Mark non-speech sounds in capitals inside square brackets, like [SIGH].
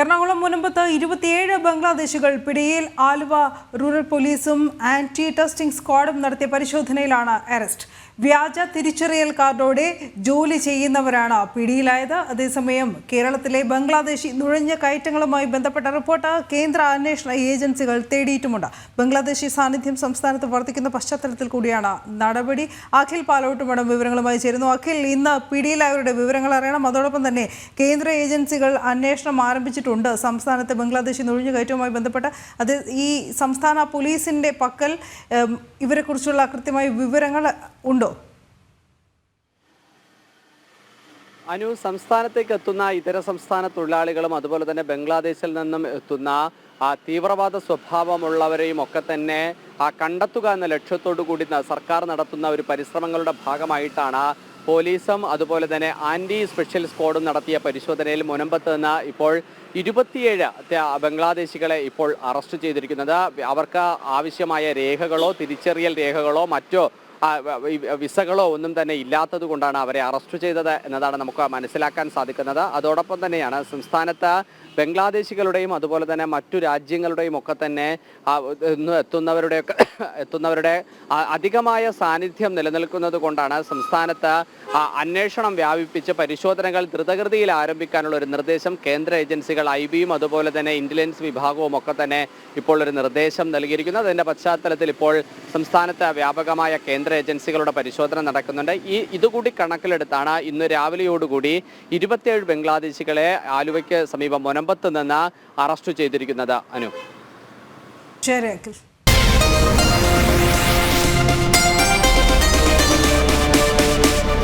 എറണാകുളം മുനമ്പത്ത് ഇരുപത്തിയേഴ് ബംഗ്ലാദേശികൾ പിടിയിൽ ആലുവ റൂറൽ പോലീസും ആന്റി ടെസ്റ്റിംഗ് സ്ക്വാഡും നടത്തിയ പരിശോധനയിലാണ് അറസ്റ്റ്. വ്യാജ തിരിച്ചറിയൽ കാർഡോടെ ജോലി ചെയ്യുന്നവരാണ് പിടിയിലായത്. അതേസമയം കേരളത്തിലെ ബംഗ്ലാദേശി നുഴഞ്ഞ കയറ്റങ്ങളുമായി ബന്ധപ്പെട്ട റിപ്പോർട്ട് കേന്ദ്ര അന്വേഷണ ഏജൻസികൾ തേടിയിട്ടുമുണ്ട്. ബംഗ്ലാദേശി സാന്നിധ്യം സംസ്ഥാനത്ത് വർദ്ധിക്കുന്ന പശ്ചാത്തലത്തിൽ കൂടിയാണ് നടപടി. അഖിൽ പാലോട്ടുമടം വിവരങ്ങളുമായി ചേരുന്നു. അഖിൽ ഇന്ന് പിടിയിലായവരുടെ വിവരങ്ങൾ അറിയണം. അതോടൊപ്പം തന്നെ കേന്ദ്ര ഏജൻസികൾ അന്വേഷണം ആരംഭിച്ചിട്ടുണ്ട്. സംസ്ഥാനത്ത് ബംഗ്ലാദേശി നുഴഞ്ഞുകയറ്റവുമായി ബന്ധപ്പെട്ട് അത് ഈ സംസ്ഥാന പോലീസിന്റെ പക്കൽ ഇവരെക്കുറിച്ചുള്ള കൃത്യമായ വിവരങ്ങൾ ഉണ്ടോ? അനു സംസ്ഥാനത്തേക്ക് എത്തുന്ന ഇതര സംസ്ഥാന തൊഴിലാളികളും അതുപോലെ തന്നെ ബംഗ്ലാദേശിൽ നിന്നും എത്തുന്ന ആ തീവ്രവാദ സ്വഭാവമുള്ളവരെയും ഒക്കെ തന്നെ ആ കണ്ടെത്തുക എന്ന ലക്ഷ്യത്തോടു കൂടി സർക്കാർ നടത്തുന്ന ഒരു പരിശ്രമങ്ങളുടെ ഭാഗമായിട്ടാണ് പോലീസും അതുപോലെ തന്നെ ആന്റി സ്പെഷ്യൽ സ്ക്വാഡും നടത്തിയ പരിശോധനയിൽ മുനമ്പത്ത് നിന്ന് ഇപ്പോൾ ഇരുപത്തിയേഴ് ബംഗ്ലാദേശികളെ ഇപ്പോൾ അറസ്റ്റ് ചെയ്തിരിക്കുന്നത്. അവർക്ക് ആവശ്യമായ രേഖകളോ തിരിച്ചറിയൽ രേഖകളോ മറ്റോ വിസകളോ ഒന്നും തന്നെ ഇല്ലാത്തത് കൊണ്ടാണ് അവരെ അറസ്റ്റ് ചെയ്തത് എന്നതാണ് നമുക്ക് മനസ്സിലാക്കാൻ സാധിക്കുന്നത്. അതോടൊപ്പം തന്നെയാണ് സംസ്ഥാനത്ത് ബംഗ്ലാദേശികളുടെയും അതുപോലെ തന്നെ മറ്റു രാജ്യങ്ങളുടെയും ഒക്കെ തന്നെ എത്തുന്നവരുടെ [COUGHS] എത്തുന്നവരുടെ അധികമായ സാന്നിധ്യം നിലനിൽക്കുന്നത് കൊണ്ടാണ് സംസ്ഥാനത്ത് അന്വേഷണം വ്യാപിപ്പിച്ച് പരിശോധനകൾ ദ്രുതഗതിയിൽ ആരംഭിക്കാനുള്ള ഒരു നിർദ്ദേശം കേന്ദ്ര ഏജൻസികൾ ഐ ബിയും അതുപോലെ തന്നെ ഇന്റലിജൻസ് വിഭാഗവും ഒക്കെ തന്നെ ഇപ്പോൾ ഒരു നിർദ്ദേശം നൽകിയിരിക്കുന്നു. അതിന്റെ പശ്ചാത്തലത്തിൽ ഇപ്പോൾ സംസ്ഥാനത്ത് വ്യാപകമായ കേന്ദ്ര ഏജൻസികളുടെ പരിശോധന നടക്കുന്നുണ്ട്. ഈ ഇതുകൂടി കണക്കിലെടുത്താണ് ഇന്ന് രാവിലെയോടുകൂടി ഇരുപത്തിയേഴ് ബംഗ്ലാദേശികളെ ആലുവയ്ക്ക് സമീപം മുനമ്പത്ത് നിന്ന് അറസ്റ്റ് ചെയ്തിരിക്കുന്നത് അനു. ശരി